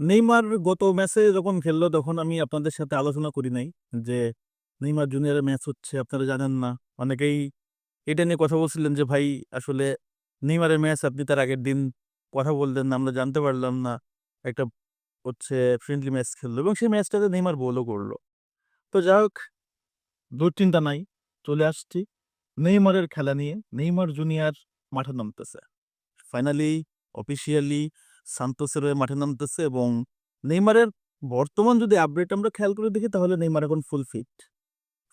Neymar গত ম্যাচে যখন খেললো তখন আমি আপনাদের সাথে আলোচনা করি নাই যে, নেইমার জুনিয়রের ম্যাচ হচ্ছে, আপনারা জানেন না। অনেকেই এটা নিয়ে কথা বলছিলেন যে, ভাই, আসলে নেইমারের ম্যাচ আপনি তার আগের দিন কথা বললেন না আমরা জানতে পারলাম না। একটা হচ্ছে ফ্রেন্ডলি ম্যাচ খেললো এবং সেই ম্যাচটাতে নেইমার বলও করল। তো যাই হোক, দুশ্চিন্তা নাই, চলে আসছি। নেইমারের খেলা নিয়ে, নেইমার জুনিয়র মাঠে নামতেছে। ফাইনালি অফিসিয়ালি সান্তোসের হয়ে মাঠে নামতেছে এবং নেইমারের বর্তমান যদি আপডেট আমরা খেয়াল করে দেখি, তাহলে নেইমার এখন ফুল ফিট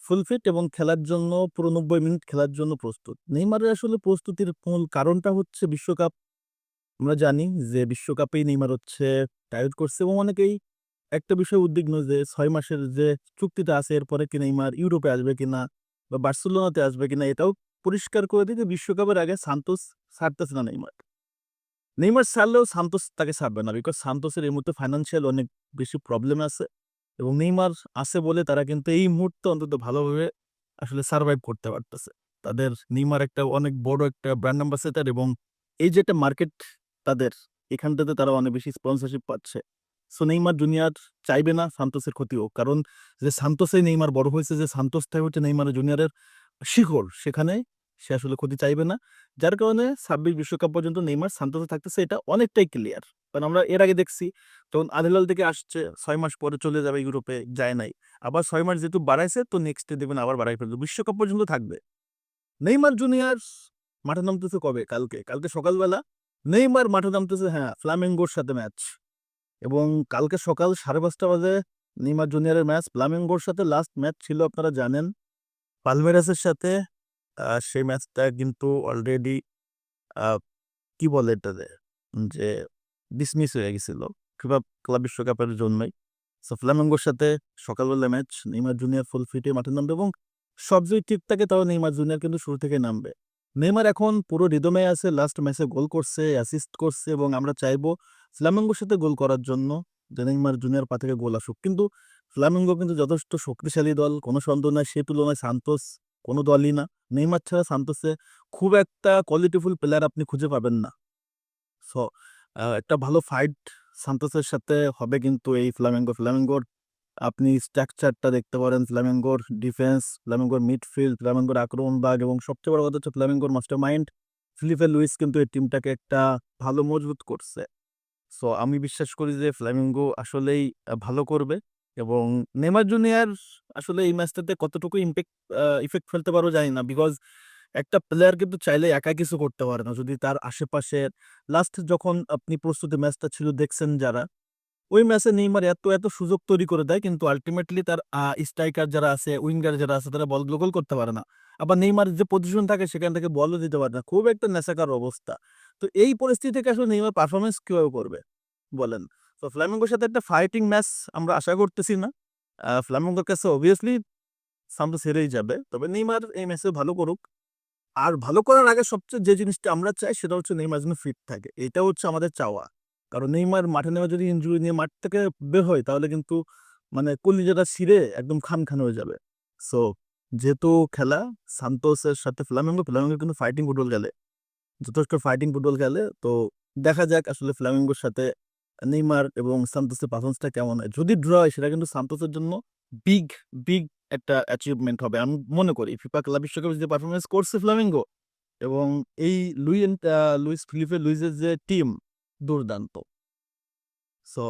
ফুল ফিট এবং খেলার জন্য পুরো নব্বই মিনিট খেলার জন্য প্রস্তুত। নেইমারের আসলে প্রস্তুতির মূল কারণটা হচ্ছে বিশ্বকাপ। আমরা জানি যে বিশ্বকাপেই নেইমার হচ্ছে টায়ার্ড করছে এবং অনেকেই একটা বিষয় উদ্বিগ্ন যে ছয় মাসের যে চুক্তিটা আছে, এরপরে কি নেইমার ইউরোপে আসবে কিনা বা বার্সেলোনাতে আসবে কিনা, এটাও পরিষ্কার করে যে বিশ্বকাপের আগে সান্তোস ছাড়তেছে না নেইমার। নেইমার ছাড়লেও সান্তোস তাকে ছাড়বে না বিকজ সান্তোসের এই মুহূর্তে ফাইন্যান্সিয়াল অনেক বেশি প্রবলেম আছে এবং নেইমার আছে বলে তারা কিন্তু এই মুহূর্তে অন্তত ভালোভাবে আসলে সার্ভাইভ করতে পারতেছে। তাদের নেইমার একটা অনেক বড় একটা ব্র্যান্ড অ্যাম্বাসেডার এবং এই যে একটা মার্কেট তাদের, এখানটাতে তারা অনেক বেশি স্পন্সরশিপ পাচ্ছে। সো নেইমার জুনিয়র চাইবে না সান্তোসের ক্ষতি হোক, কারণ যে সান্তোসে নেইমার বড় হয়েছে, যে সান্তোসটাই হচ্ছে নেইমার জুনিয়রের শিখর সেখানে সে আসলে ক্ষতি চাইবে না। যার কারণে ছাব্বিশ বিশ্বকাপ পর্যন্ত নেইমার সান্তোসে থাকতেছে, এটা অনেকটাই ক্লিয়ার কারণ আমরা এর আগে দেখছি, তখন আদিলাল থেকে আসছে, ছয় মাস পরে চলে যাবে ইউরোপে, যায় নাই। আবার ছয় মাস যেহেতু বাড়াইছে, তো নেক্সট দেখবেন আবার বাড়াই ফেলবে। বিশ্বকাপ পর্যন্ত থাকবে। নেইমার জুনিয়র মাঠে নামতেছে কবে? কালকে। কালকে সকালবেলা নেইমার মাঠে নামতেছে হ্যাঁ ফ্লামেঙ্গোর সাথে ম্যাচ এবং কালকে সকাল সাড়ে পাঁচটা বাজে নেইমার জুনিয়রের ম্যাচ ফ্লামেঙ্গোর সাথে লাস্ট ম্যাচ ছিল, আপনারা জানেন। পালমেরাসের সাথে সেই ম্যাচটা কিন্তু অলরেডি কি বলে এটাতে যে ডিসমিস হয়ে গেছিল। ক্লাব ক্লাব বিশ্বকাপের জন্যই। সো ফ্লামেঙ্গোর সাথে সকালবেলা ম্যাচ, নেইমার জুনিয়র ফুল ফিটে মাঠে নামবে এবং সব যদি ঠিক থাকে তাহলে নেইমার জুনিয়র কিন্তু শুরু থেকে নামবে। নেইমার এখন পুরো রিদমে আছে লাস্ট ম্যাচে গোল করছে অ্যাসিস্ট করছে এবং আমরা চাইব ফ্লামেঙ্গোর সাথে গোল করার জন্য যে নেইমার জুনিয়র পা থেকে গোল আসুক। কিন্তু ফ্লামেঙ্গো কিন্তু যথেষ্ট শক্তিশালী দল, কোনো সন্দেহ নাই, সে তুলনায় সান্তোস কোনো দলই না। নেইমার ছাড়া সান্তোসে খুব একটা কোয়ালিটিফুল প্লেয়ার আপনি খুঁজে পাবেন না। সো একটা ভালো ফাইট সান্তোসের সাথে হবে কিন্তু এই ফ্লামেঙ্গো। ফ্লামেঙ্গোর আপনি স্ট্রাকচারটা দেখতে পারেন। ফ্লামেঙ্গোর ডিফেন্স ফ্লামেঙ্গোর মিডফিল্ড ফ্লামেঙ্গোর আক্রমণ বাগ এবং সবচেয়ে বড় কথা হচ্ছে ফ্লামেঙ্গোর মাস্টার মাইন্ড ফিলিপে লুইস কিন্তু এই টিমটাকে একটা ভালো মজবুত করছে। সো আমি বিশ্বাস করি যে ফ্লামেঙ্গো আসলেই ভালো করবে। এবং নেমার জুনিয়র আসলে এই ম্যাচটাতে কতটুকু ইম্প্যাক্ট ইফেক্ট ফেলতে পারব জানি না। বিকজ একটা প্লেয়ার কিন্তু চাইলে একা কিছু করতে পারে না। যদি তার আশেপাশে লাস্ট যখন আপনি প্রস্তুতি ম্যাচটা ছিল দেখছেন যারা, ওই ম্যাচে নেইমার এত এত সুযোগ তৈরি করে দেয় কিন্তু আলটিমেটলি তার স্ট্রাইকার যারা আছে উইঙ্গার যারা আছে তারা বল গোল করতে পারে না। আবার নেইমার যে পজিশন থাকে সেখান থেকে বলও দিতে পারে না। খুব একটা নেশাকার অবস্থা। তো এই পরিস্থিতি থেকে আসলে নেইমার পারফরমেন্স কীভাবে করবে বলেন? তো ফ্ল্যামিঙ্গোর সাথে একটা ফাইটিং ম্যাচ আমরা আশা করতেছি না। ফ্ল্যামিঙ্গোর কাছে অবভিয়াসলি সামনে সেরেই যাবে। তবে নেইমার এই ম্যাচে ভালো করুক। আর ভালো করার আগে সবচেয়ে যে জিনিসটা আমরা চাই, সেটা হচ্ছে নেইমার যেন ফিট থাকে। এটা হচ্ছে আমাদের চাওয়া। কারণ নেইমার মাঠে নেওয়া যদি ইনজুরি নিয়ে মাঠ থেকে বের হয়, তাহলে কিন্তু মানে কলিজাটা ছিঁড়ে একদম খান খান হয়ে যাবে। সো যেহেতু খেলা, সান্তোসের সাথে ফ্লামেঙ্গো ফ্লামেঙ্গো কিন্তু ফাইটিং ফুটবল খেলে। যথেষ্ট ফাইটিং ফুটবল খেলে। তো দেখা যাক আসলে ফ্লামেঙ্গোর সাথে নেইমার এবং সান্তোসের পারফরমেন্সটা কেমন? হয় যদি ড্র হয়, সেটা কিন্তু সান্তোসের জন্য বিগ বিগ একটা অ্যাচিভমেন্ট হবে। আমি মনে করি ফিফা ক্লাব বিশ্বকাপে যে পারফরমেন্স করছে ফ্লামেঙ্গো এবং এই লুই লুইস ফিলিপে লুইসের যে টিম দুর্দান্ত। সো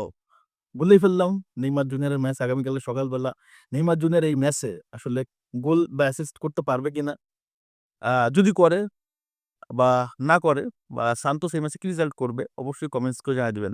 বলেই ফেললাম, নেইমার জুনিয়রের ম্যাচ আগামীকালে সকালবেলা। নেইমার জুনিয়র এই ম্যাচে আসলে গোল বা অ্যাসিস্ট করতে পারবে কিনা যদি করে বা না করে বা সান্তোস এই ম্যাচে কি রেজাল্ট করবে, অবশ্যই কমেন্টস করে জানিয়ে দেবেন।